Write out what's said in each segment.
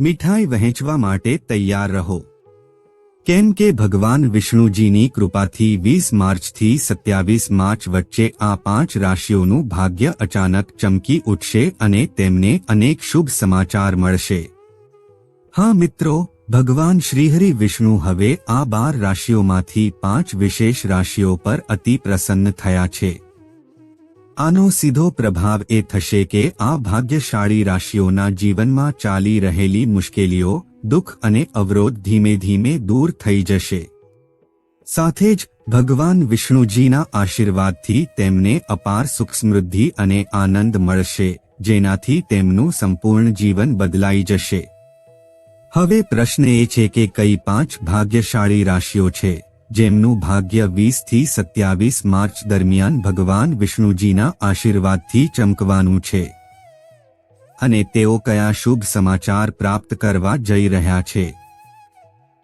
મીઠાઈ વહેંચવા માટે તૈયાર રહો. કેમ કે ભગવાન વિષ્ણુજીની કૃપાથી વીસ માર્ચથી સત્યાવીસ માર્ચ વચ્ચે આ પાંચ રાશિઓનું ભાગ્ય અચાનક ચમકી ઉઠશે અને તેમને અનેક શુભ સમાચાર મળશે. હા મિત્રો, ભગવાન શ્રીહરિ વિષ્ણુ હવે આ બાર રાશિઓમાંથી પાંચ વિશેષ રાશિઓ પર અતિ પ્રસન્ન થયા છે. આનો સીધો પ્રભાવ એ થશે કે આ ભાગ્યશાળી રાશિઓના જીવનમાં ચાલી રહેલી મુશ્કેલીઓ, દુઃખ અને અવરોધ ધીમે ધીમે દૂર થઈ જશે. સાથે જ, ભગવાન વિષ્ણુજીના આશીર્વાદથી તેમને અપાર સુખ સમૃદ્ધિ અને આનંદ મળશે, જેનાથી તેમનું સંપૂર્ણ જીવન બદલાઈ જશે. હવે પ્રશ્ન એ છે કે કઈ પાંચ ભાગ્યશાળી રાશિઓ છે? જેમનું ભાગ્ય વીસથી સત્યાવીસ માર્ચ દરમિયાન ભગવાન વિષ્ણુજીના આશીર્વાદથી ચમકવાનું છે. અને તેઓ કયા શુભ સમાચાર પ્રાપ્ત કરવા જઈ રહ્યા છે.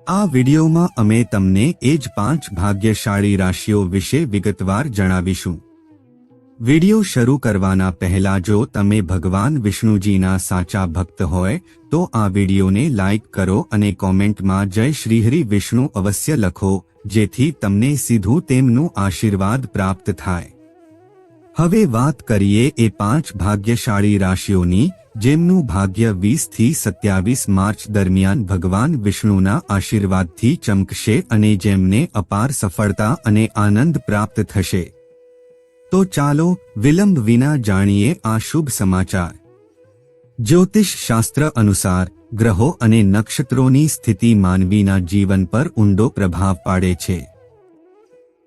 આ વિડીયોમાં અમે તમને એ જ પાંચ ભાગ્યશાળી રાશિઓ વિશે વિગતવાર જણાવીશું. વિડિયો શરૂ કરવાના પહેલા જો તમે ભગવાન વિષ્ણુજીના સાચા ભક્ત હોય, તો આ વિડિયોને લાઇક કરો અને કોમેન્ટમાં જય શ્રીહરિ વિષ્ણુ અવશ્ય લખો, જેથી તમને સીધું તેમનું આશીર્વાદ પ્રાપ્ત થાય. હવે વાત કરીએ એ પાંચ ભાગ્યશાળી રાશિઓની, જેમનું ભાગ્ય વીસથી સત્યાવીસ માર્ચ દરમિયાન ભગવાન વિષ્ણુના આશીર્વાદથી ચમકશે અને જેમને અપાર સફળતા અને આનંદ પ્રાપ્ત થશે. તો ચાલો વિલંબ વિના જાણીએ આ શુભ સમાચાર. જ્યોતિષ શાસ્ત્ર અનુસાર ગ્રહો અને નક્ષત્રોની સ્થિતિ માનવીના જીવન પર ઊંડો પ્રભાવ પાડે છે.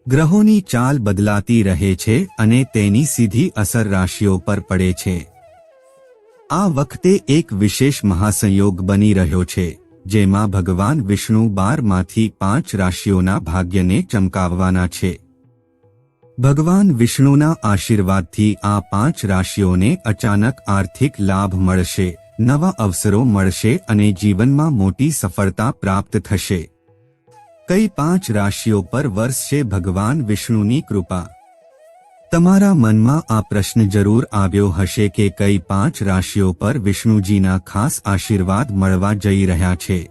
ગ્રહોની ચાલ બદલાતી રહે છે અને તેની સીધી અસર રાશિઓ પર પડે છે. આ વખતે એક વિશેષ મહાસંયોગ બની રહ્યો છે, જેમાં ભગવાન વિષ્ણુ બારમાંથી પાંચ રાશિઓના ભાગ્યને ચમકાવવાના છે. ભગવાન વિષ્ણુના આશીર્વાદથી આ પાંચ રાશિઓને અચાનક આર્થિક લાભ મળશે, નવા અવસરો મળશે અને જીવનમાં મોટી સફળતા પ્રાપ્ત થશે. કઈ પાંચ રાશિઓ પર વરસશે ભગવાન વિષ્ણુની કૃપા? તમારા મનમાં આ પ્રશ્ન જરૂર આવ્યો હશે કે કઈ પાંચ રાશિઓ પર વિષ્ણુજીના ખાસ આશીર્વાદ મળવા જઈ રહ્યા છે.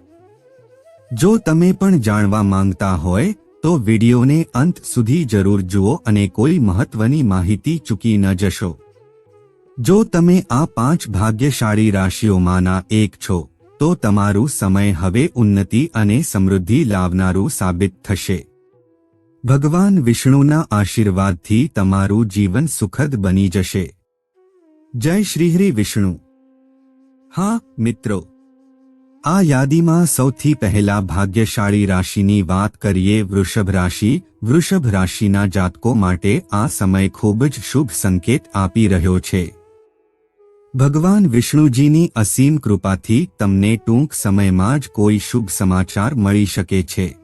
જો તમે પણ જાણવા માંગતા હોય તો વિડીયોને અંત સુધી જરૂર જુઓ અને કોઈ મહત્વની માહિતી ચૂકી ન જશો. જો તમે આ પાંચ ભાગ્યશાળી રાશિઓમાંના એક છો, તો તમારું સમય હવે ઉન્નતિ અને સમૃદ્ધિ લાવનારું સાબિત થશે. ભગવાન વિષ્ણુના આશીર્વાદથી તમારું જીવન સુખદ બની જશે. જય શ્રીહરિ વિષ્ણુ. હા, મિત્રો. આ યાદીમાં સૌથી પહેલા ભાગ્યશાળી રાશિની વાત કરીએ વૃષભ રાશિ. વૃષભ રાશિના જાતકો માટે આ સમય ખૂબ જ શુભ સંકેત આપી રહ્યો છે. ભગવાન વિષ્ણુજીની અસીમ કૃપાથી તમને ટૂંક સમયમાં જ કોઈ શુભ સમાચાર મળી શકે છે.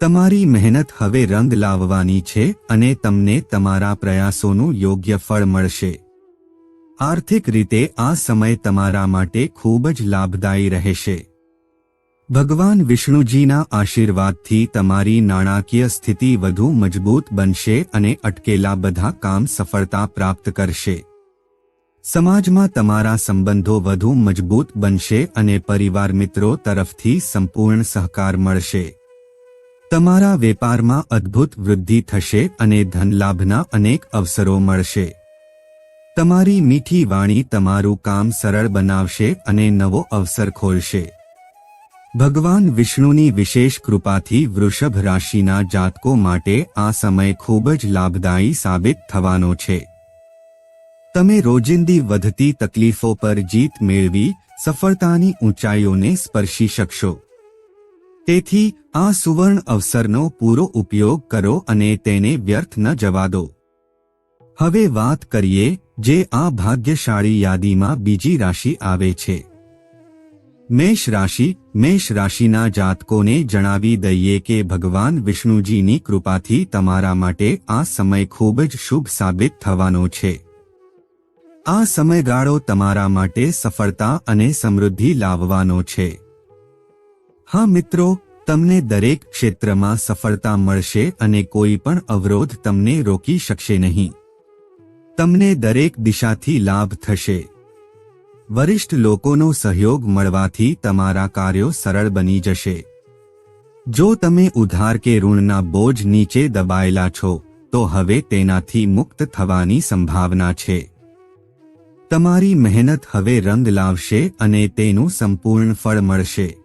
તમારી મહેનત હવે રંગ લાવવાની છે અને તમને તમારા પ્રયાસોનું યોગ્ય ફળ મળશે. આર્થિક રીતે આ સમય તમારા માટે ખૂબ જ લાભદાયી રહેશે. ભગવાન વિષ્ણુજીના આશીર્વાદથી તમારી નાણાકીય સ્થિતિ વધુ મજબૂત બનશે અને અટકેલા બધા કામ સફળતા પ્રાપ્ત કરશે. સમાજમાં તમારા સંબંધો વધુ મજબૂત બનશે અને પરિવાર મિત્રો તરફથી સંપૂર્ણ સહકાર મળશે. તમારા વેપારમાં અદ્ભુત વૃદ્ધિ થશે અને ધનલાભના અનેક અવસરો મળશે. તમારી મીઠી વાણી તમારું કામ સરળ બનાવશે અને નવો અવસર ખોલશે. ભગવાન વિષ્ણુની વિશેષ કૃપાથી વૃષભ રાશિના જાતકો માટે આ સમય ખૂબ જ લાભદાયી સાબિત થવાનો છે. તમે રોજિંદી વધતી તકલીફો પર જીત મેળવી સફળતાની ઊંચાઈઓને સ્પર્શી શકશો. તેથી આ સુવર્ણ અવસરનો પૂરો ઉપયોગ કરો અને તેને વ્યર્થ ન જવા દો. હવે વાત કરીએ જે આ ભાગ્યશાળી યાદીમાં બીજી રાશિ આવે છે. મેષ રાશિ, મેષ રાશિના જાતકોને જણાવી દઈએ કે ભગવાન વિષ્ણુજીની કૃપાથી તમારા માટે આ સમય ખૂબ જ શુભ સાબિત થવાનો છે. આ સમયગાળો તમારા માટે સફળતા અને સમૃદ્ધિ લાવવાનો છે. હા મિત્રો, તમને દરેક ક્ષેત્રમાં સફળતા મળશે અને કોઈ પણ અવરોધ તમને રોકી શકશે નહીં. તમને દરેક દિશાથી લાભ થશે. વરિષ્ઠ લોકોનો સહયોગ મળવાથી તમારા કાર્યો સરળ બની જશે. જો તમે ઉધાર કે ઋણના બોજ નીચે દબાયેલા છો, તો હવે તેનાથી મુક્ત થવાની સંભાવના છે. તમારી મહેનત હવે રંગ લાવશે અને તેનું સંપૂર્ણ ફળ મળશે.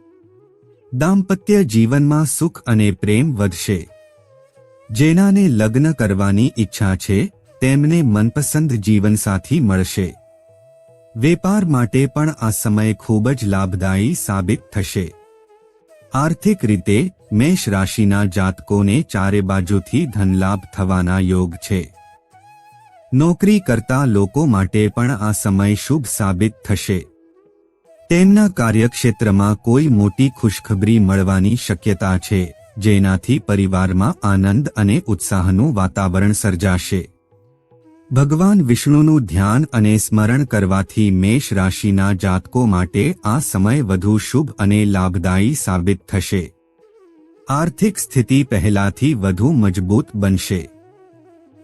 દાંપત્ય જીવનમાં સુખ અને પ્રેમ વધશે. જેનાને લગ્ન કરવાની ઈચ્છા છે તેમને મનપસંદ જીવનસાથી મળશે. વેપાર માટે પણ આ સમય ખૂબ જ લાભદાયી સાબિત થશે. આર્થિક રીતે, મેષ રાશિના જાતકોને ચારે બાજુથી ધનલાભ થવાના યોગ છે. નોકરી કરતા લોકો માટે પણ આ સમય શુભ સાબિત થશે. તેમના કાર્યક્ષેત્રમાં કોઈ મોટી ખુશખબરી મળવાની શક્યતા છે, જેનાથી પરિવારમાં આનંદ અને ઉત્સાહનું વાતાવરણ સર્જાશે. ભગવાન વિષ્ણુનું ધ્યાન અને સ્મરણ કરવાથી મેષ રાશિના જાતકો માટે આ સમય વધુ શુભ અને લાભદાયી સાબિત થશે. આર્થિક સ્થિતિ પહેલાથી વધુ મજબૂત બનશે.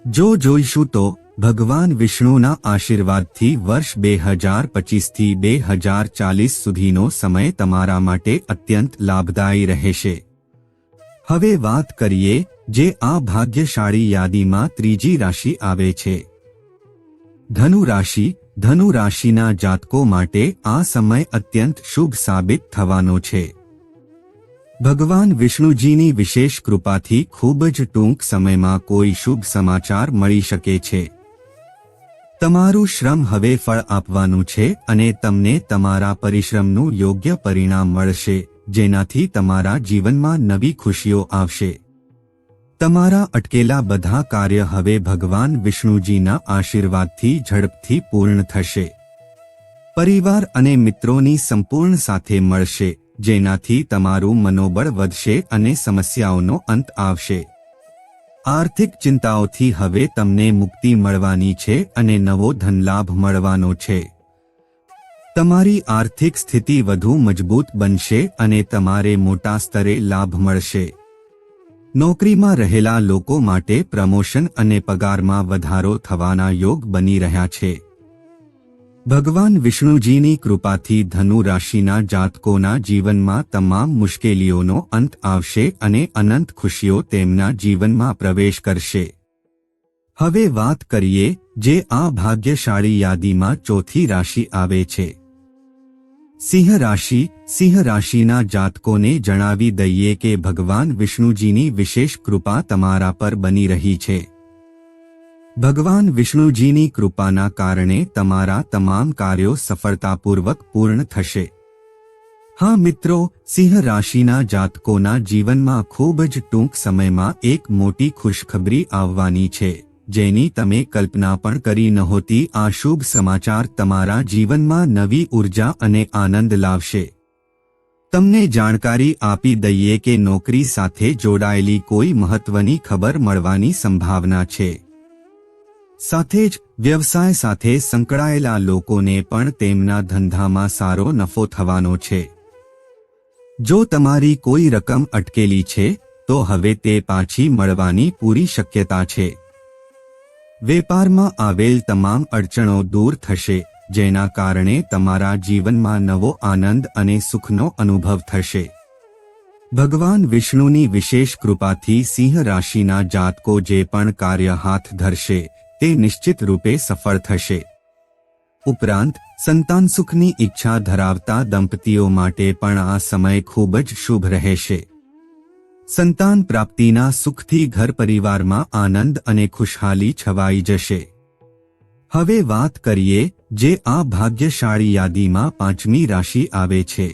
જો જોઈશું તો, ભગવાન વિષ્ણુના આશીર્વાદથી વર્ષ બે હજાર પચીસથી બે હજાર ચાલીસ સુધીનો સમય તમારા માટે અત્યંત લાભદાયી રહેશે. હવે વાત કરીએ, જે આ ભાગ્યશાળી યાદીમાં ત્રીજી રાશિ આવે છે. ધનુ રાશિ ધનુ રાશિના જાતકો માટે આ સમય અત્યંત શુભ સાબિત થવાનો છે. ભગવાન વિષ્ણુજીની વિશેષ કૃપાથી ખૂબ જ ટૂંક સમયમાં કોઈ શુભ સમાચાર મળી શકે છે. તમારું શ્રમ હવે ફળ આપવાનું છે અને તમને તમારા પરિશ્રમનું યોગ્ય પરિણામ મળશે, જેનાથી તમારા જીવનમાં નવી ખુશીઓ આવશે. તમારા અટકેલા બધા કાર્ય હવે ભગવાન વિષ્ણુજીના આશીર્વાદથી ઝડપથી પૂર્ણ થશે. પરિવાર અને મિત્રોની સંપૂર્ણ સાથે મળશે, જેનાથી તમારું મનોબળ વધશે અને સમસ્યાઓનો અંત આવશે. આર્થિક ચિંતાઓથી હવે તમને મુક્તિ મળવાની છે અને નવો ધનલાભ મળવાનો છે. તમારી આર્થિક સ્થિતિ વધુ મજબૂત બનશે અને તમારે મોટા સ્તરે લાભ મળશે. નોકરીમાં રહેલા લોકો માટે પ્રમોશન અને પગારમાં વધારો થવાના યોગ બની રહ્યા છે. ભગવાન વિષ્ણુજીની કૃપાથી ધનુ રાશિના જાતકોના જીવનમાં તમામ મુશ્કેલીઓનો અંત આવશે અને અનંત ખુશીઓ તેમના જીવનમાં પ્રવેશ કરશે. હવે વાત કરીએ, જે આ ભાગ્યશાળી યાદીમાં ચોથી રાશિ આવે છે. સિંહ રાશિ સિંહ રાશિના જાતકોને જણાવી દઈએ કે ભગવાન વિષ્ણુજીની વિશેષ કૃપા તમારા પર બની રહી છે. ભગવાન વિષ્ણુજીની કૃપાના કારણે તમારા તમામ કાર્યો સફળતાપૂર્વક પૂર્ણ થશે. હા મિત્રો સિંહ રાશિના જાતકોના જીવનમાં ખૂબ જ ટૂંક સમયમાં એક મોટી ખુશખબરી આવવાની છે. જેની તમે કલ્પના પણ કરી નહોતી, આ શુભ સમાચાર તમારા જીવનમાં નવી ઊર્જા અને આનંદ લાવશે. તમને જાણકારી આપી દઈએ કે નોકરી સાથે જોડાયેલી કોઈ મહત્વની ખબર મળવાની સંભાવના છે. સાથે જ, વ્યવસાય સાથે સંકળાયેલા લોકોને પણ તેમના ધંધામાં સારો નફો થવાનો છે. જો તમારી કોઈ રકમ અટકેલી છે, તો હવે તે પાછી મળવાની પૂરી શક્યતા છે. વેપારમાં આવેલ તમામ અડચણો દૂર થશે, જેના કારણે તમારા જીવનમાં નવો આનંદ અને સુખનો અનુભવ થશે. ભગવાન વિષ્ણુની વિશેષ કૃપાથી સિંહ રાશિના જાતકો જે પણ કાર્ય હાથ ધરશે, તે નિશ્ચિત રૂપે સફળ થશે. ઉપરાંત, સંતાન સુખની ઈચ્છા ધરાવતા દંપતીઓ માટે પણ આ સમય ખૂબ જ શુભ રહેશે. સંતાન પ્રાપ્તિના સુખથી ઘર પરિવારમાં આનંદ અને ખુશહાલી છવાઈ જશે. હવે વાત કરીએ, જે આ ભાગ્યશાળી યાદીમાં પાંચમી રાશિ આવે છે.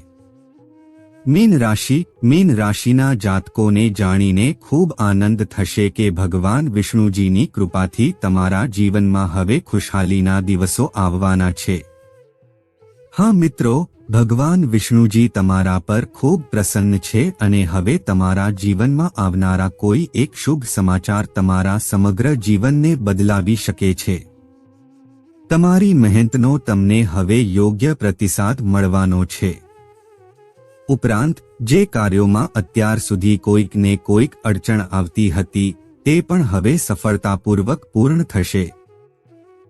મીન રાશિ, મીન રાશિના જાતકોને જાણીને ખૂબ આનંદ થશે કે ભગવાન વિષ્ણુજીની કૃપાથી તમારા જીવનમાં હવે ખુશહાલીના દિવસો આવવાના છે. હા મિત્રો, ભગવાન વિષ્ણુજી તમારા પર ખૂબ પ્રસન્ન છે અને હવે તમારા જીવનમાં આવનારા કોઈ એક શુભ સમાચાર તમારા સમગ્ર જીવનને બદલાવી શકે છે. તમારી મહેનતનો તમને હવે યોગ્ય પ્રતિસાદ મળવાનો છે. ઉપરાંત, જે કાર્યોમાં અત્યાર સુધી કોઈકને કોઈક અડચણ આવતી હતી, તે પણ હવે સફળતાપૂર્વક પૂર્ણ થશે.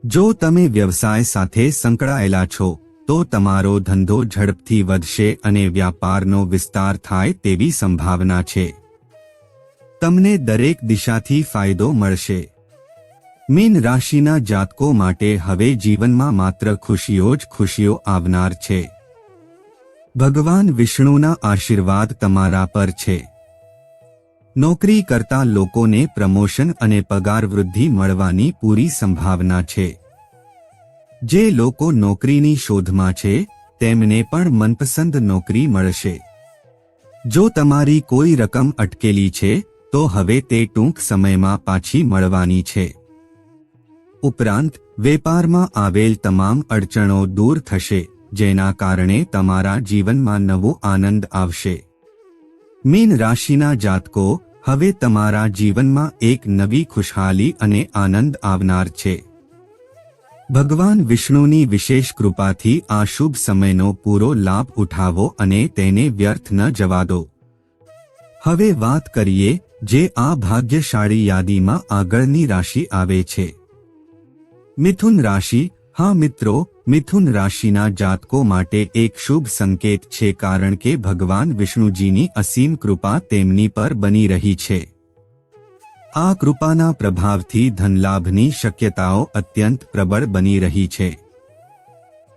જો તમે વ્યવસાય સાથે સંકળાયેલા છો તો તમારો ધંધો ઝડપથી વધશે અને વ્યાપારનો વિસ્તાર થાય તેવી સંભાવના છે. તમને દરેક દિશાથી ફાયદો મળશે. મીન રાશિના જાતકો માટે હવે જીવનમાં માત્ર ખુશીઓ જ ખુશીઓ આવનાર છે. ભગવાન વિષ્ણુના આશીર્વાદ તમારા પર છે. નોકરી કરતા લોકોને પ્રમોશન અને પગાર વૃદ્ધિ મળવાની પૂરી સંભાવના છે. જે લોકો નોકરીની શોધમાં છે, તેમને પણ મનપસંદ નોકરી મળશે. જો તમારી કોઈ રકમ અટકેલી છે, તો હવે તે ટૂંક સમયમાં પાછી મળવાની છે. ઉપરાંત, વેપારમાં આવેલ તમામ અડચણો દૂર થશે, જેના કારણે તમારા જીવનમાં નવો આનંદ આવશે. મીન રાશિના જાતકો, હવે તમારા જીવનમાં એક નવી ખુશહાલી અને આનંદ આવનાર છે. ભગવાન વિષ્ણુની વિશેષ કૃપાથી આ શુભ સમયનો પૂરો લાભ ઉઠાવો અને તેને વ્યર્થ ન જવા દો. હવે વાત કરીએ, જે આ ભાગ્યશાળી યાદીમાં આગળની રાશિ આવે છે. મિથુન રાશિ, હા મિત્રો, મિથુન રાશિના જાતકો માટે એક શુભ સંકેત છે કારણ કે ભગવાન વિષ્ણુજીની અસીમ કૃપા તેમની પર બની રહી છે. આ કૃપાના પ્રભાવથી ધનલાભની શક્યતાઓ અત્યંત પ્રબળ બની રહી છે.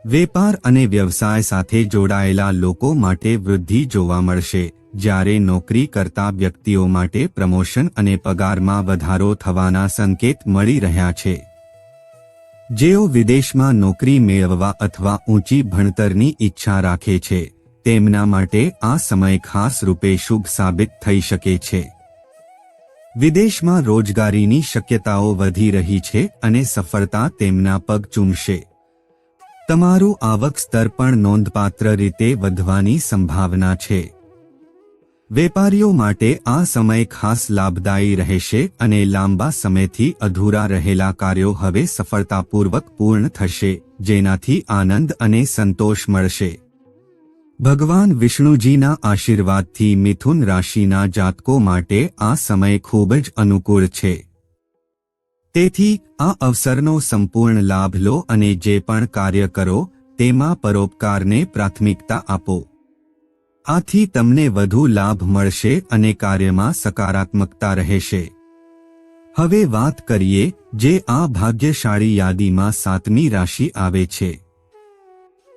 વેપાર અને વ્યવસાય સાથે જોડાયેલા લોકો માટે વૃદ્ધિ જોવા મળશે. જ્યારે નોકરી કરતા વ્યક્તિઓ માટે પ્રમોશન અને પગારમાં વધારો થવાના સંકેત મળી રહ્યા છે. જેઓ વિદેશમાં નોકરી મેળવવા અથવા ઊંચી ભણતરની ઈચ્છા રાખે છે, તેમના માટે આ સમય ખાસ રૂપે શુભ સાબિત થઈ શકે છે. વિદેશમાં રોજગારીની શક્યતાઓ વધી રહી છે અને સફળતા તેમના પગ ચૂમશે. તમારું આવક સ્તર પણ નોંધપાત્ર રીતે વધવાની સંભાવના છે. વેપારીઓ માટે આ સમય ખાસ લાભદાયી રહેશે અને લાંબા સમયથી અધૂરા રહેલા કાર્યો હવે સફળતાપૂર્વક પૂર્ણ થશે, જેનાથી આનંદ અને સંતોષ મળશે. ભગવાન વિષ્ણુજીના આશીર્વાદથી મિથુન રાશિના જાતકો માટે આ સમય ખૂબ જ અનુકૂળ છે. તેથી, આ અવસરનો સંપૂર્ણ લાભ લો અને જે પણ કાર્ય કરો, તેમાં પરોપકારને પ્રાથમિકતા આપો. આથી તમને વધુ લાભ મળશે અને કાર્યમાં સકારાત્મકતા રહેશે. હવે વાત કરીએ, જે આ ભાગ્યશાળી યાદીમાં સાતમી રાશિ આવે છે.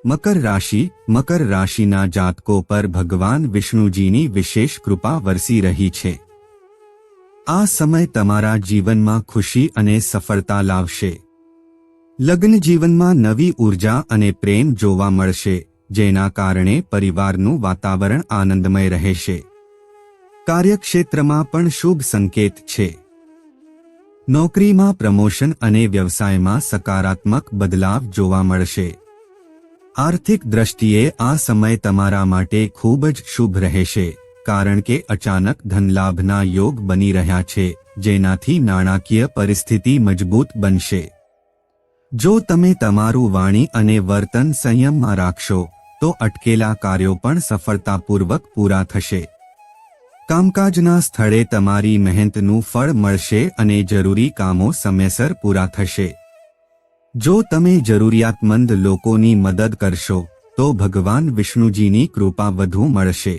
મકર રાશિ, મકર રાશિના જાતકો પર ભગવાન વિષ્ણુજીની વિશેષ કૃપા વરસી રહી છે. આ સમય તમારા જીવનમાં ખુશી અને સફળતા લાવશે. લગ્ન જીવનમાં નવી ઊર્જા અને પ્રેમ જોવા મળશે, જેના કારણે પરિવારનું વાતાવરણ આનંદમય રહેશે. કાર્યક્ષેત્રમાં પણ શુભ સંકેત છે. નોકરીમાં પ્રમોશન અને વ્યવસાયમાં સકારાત્મક બદલાવ જોવા મળશે. આર્થિક દ્રષ્ટિએ આ સમય તમારા માટે ખૂબ જ શુભ રહેશે, કારણ કે અચાનક ધનલાભના યોગ બની રહ્યા છે, જેનાથી નાણાકીય પરિસ્થિતિ મજબૂત બનશે. જો તમે તમારું વાણી અને વર્તન સંયમમાં રાખશો, તો અટકેલા કાર્યો પણ સફળતાપૂર્વક પૂરા થશે. કામકાજના સ્થળે તમારી મહેનતનું ફળ મળશે અને જરૂરી કામો સમયસર પૂરા થશે. જો તમે જરૂરિયાતમંદ લોકોની મદદ કરશો, તો ભગવાન વિષ્ણુજીની કૃપા વધુ મળશે.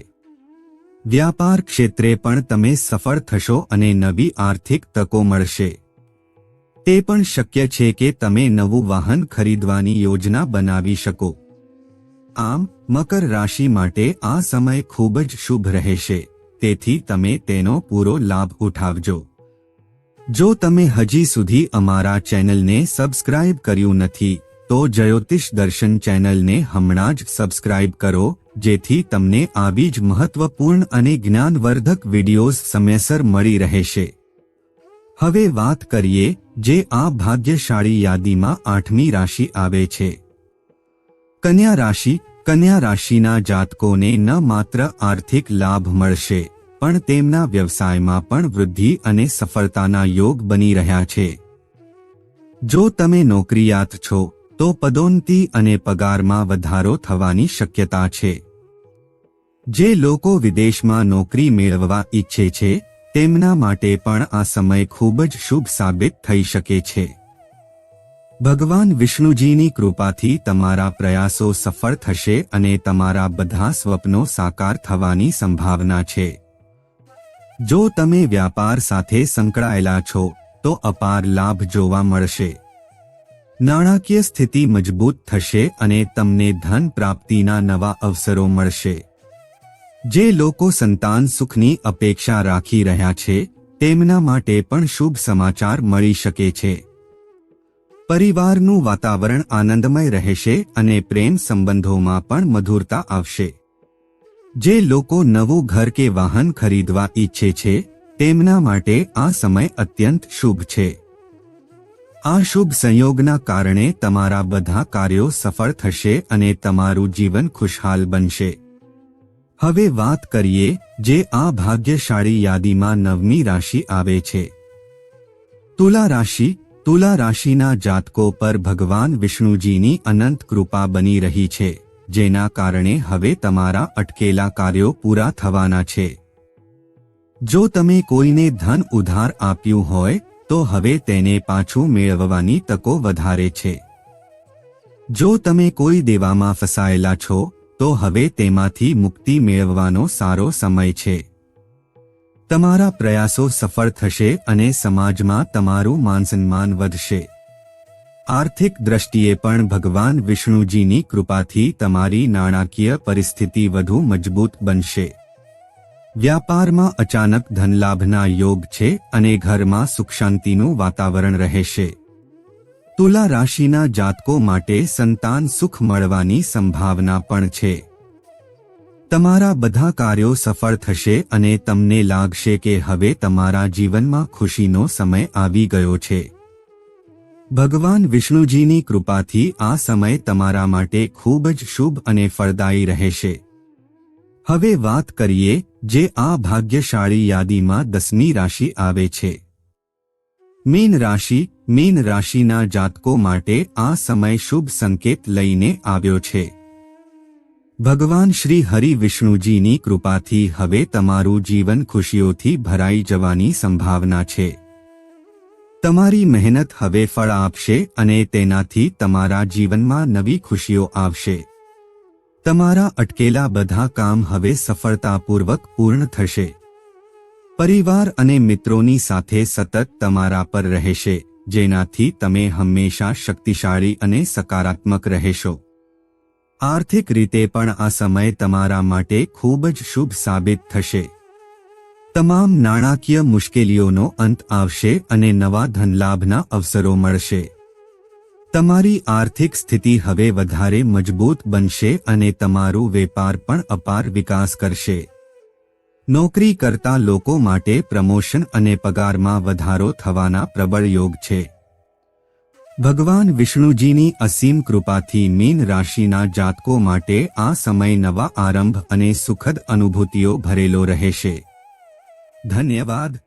વ્યાપાર ક્ષેત્રે પણ તમે સફળ થશો અને નવી આર્થિક તકો મળશે. તે પણ શક્ય છે કે તમે નવું વાહન ખરીદવાની યોજના બનાવી શકો. આમ, મકર રાશિ માટે આ સમય ખૂબ જ શુભ રહેશે, તેથી તમે તેનો પૂરો લાભ ઉઠાવજો. જો તમે હજી સુધી અમારા ચેનલને સબસ્ક્રાઇબ કર્યું નથી, તો જ્યોતિષ દર્શન ચેનલને હમણાં જ સબસ્ક્રાઇબ કરો, જેથી તમને આવી જ મહત્વપૂર્ણ અને જ્ઞાનવર્ધક વિડીયોઝ સમયસર મળી રહેશે. હવે વાત કરીએ, જે આ ભાગ્યશાળી યાદીમાં આઠમી રાશિ આવે છે. કન્યા રાશિ, કન્યા રાશિના જાતકોને ન માત્ર આર્થિક લાભ મળશે પણ તેમના વ્યવસાયમાં પણ વૃદ્ધિ અને સફળતાના યોગ બની રહ્યા છે. જો તમે નોકરીયાત છો, તો પદોન્નતિ અને પગારમાં વધારો થવાની શક્યતા છે. જે લોકો વિદેશમાં નોકરી મેળવવા ઈચ્છે છે, તેમના માટે પણ આ સમય ખૂબ જ શુભ સાબિત થઈ શકે છે. ભગવાન વિષ્ણુજીની કૃપાથી તમારા પ્રયાસો સફળ થશે અને તમારા બધા સ્વપ્નો સાકાર થવાની સંભાવના છે. જો તમે વ્યાપાર સાથે સંકળાયેલા છો, તો અપાર લાભ જોવા મળશે. નાણાકીય સ્થિતિ મજબૂત થશે અને તમને ધન પ્રાપ્તિના નવા અવસરો મળશે. જે લોકો સંતાન સુખની અપેક્ષા રાખી રહ્યા છે, તેમના માટે પણ શુભ સમાચાર મળી શકે છે. પરિવારનું વાતાવરણ આનંદમય રહેશે અને પ્રેમ સંબંધોમાં પણ મધુરતા આવશે. જે લોકો નવું ઘર કે વાહન ખરીદવા ઈચ્છે છે, તેમના માટે આ સમય અત્યંત શુભ છે. આ શુભ સંયોગના કારણે તમારા બધા કાર્યો સફળ થશે અને તમારું જીવન ખુશહાલ બનશે. હવે વાત કરીએ, જે આ ભાગ્યશાળી યાદીમાં નવમી રાશિ આવે છે. તુલા રાશિ, તુલા રાશિના જાતકો પર ભગવાન વિષ્ણુજીની અનંત કૃપા બની રહી છે. જેના કારણે હવે તમારા અટકેલા કાર્યો પૂરા થવાના છે. જો તમે કોઈને ધન ઉધાર આપ્યું હોય, તો હવે તેને પાછું મેળવવાની તકો વધારે છે. જો તમે કોઈ દેવામાં ફસાયેલા છો, તો હવે તેમાંથી મુક્તિ મેળવવાનો સારો સમય છે. તમારા પ્રયાસો સફળ થશે અને સમાજમાં તમારું માનસન્માન વધશે. આર્થિક દ્રષ્ટિએ પણ ભગવાન વિષ્ણુજીની કૃપાથી તમારી નાણાકીય પરિસ્થિતિ વધુ મજબૂત બનશે. વ્યાપારમાં અચાનક ધનલાભના યોગ છે અને ઘરમાં સુખ શાંતિનું વાતાવરણ રહેશે. તુલા રાશિના જાતકો માટે સંતાન સુખ મળવાની સંભાવના પણ છે. તમારા બધા કાર્યો સફળ થશે અને તમને લાગશે કે હવે તમારા જીવનમાં ખુશીનો સમય આવી ગયો છે. ભગવાન વિષ્ણુજીની કૃપાથી આ સમય તમારા માટે ખૂબ જ શુભ અને ફળદાયી રહેશે. હવે વાત કરીએ, જે આ ભાગ્યશાળી યાદીમાં દસમી રાશિ આવે છે. મીન રાશિ, મીન રાશિના જાતકો માટે આ સમય શુભ સંકેત લઈને આવ્યો છે. ભગવાન શ્રી હરિ વિષ્ણુજીની કૃપાથી હવે તમારું જીવન ખુશીઓથી ભરાઈ જવાની સંભાવના છે. તમારી મહેનત હવે ફળ આપશે અને તેનાથી તમારા જીવનમાં નવી ખુશીઓ આવશે. તમારા અટકેલા બધા કામ હવે સફળતાપૂર્વક પૂર્ણ થશે. પરિવાર અને મિત્રોની સાથે સતત તમારા પર રહેશે, જેનાથી તમે હંમેશા શક્તિશાળી અને સકારાત્મક રહેશો. આર્થિક રીતે પણ આ સમય તમારા માટે ખૂબ જ શુભ સાબિત થશે. તમામ નાણાકીય મુશ્કેલીઓનો અંત આવશે અને નવા ધનલાભના અવસરો મળશે. તમારી આર્થિક સ્થિતિ હવે વધારે મજબૂત બનશે અને તમારું વેપાર પણ અપાર વિકાસ કરશે. નોકરી કરતા લોકો માટે પ્રમોશન અને પગારમાં વધારો થવાના પ્રબળ યોગ છે. ભગવાન વિષ્ણુજીની અસીમ કૃપાથી મીન રાશિના જાતકો માટે આ સમય નવા આરંભ અને સુખદ અનુભૂતિઓ ભરેલો રહેશે. ધન્યવાદ.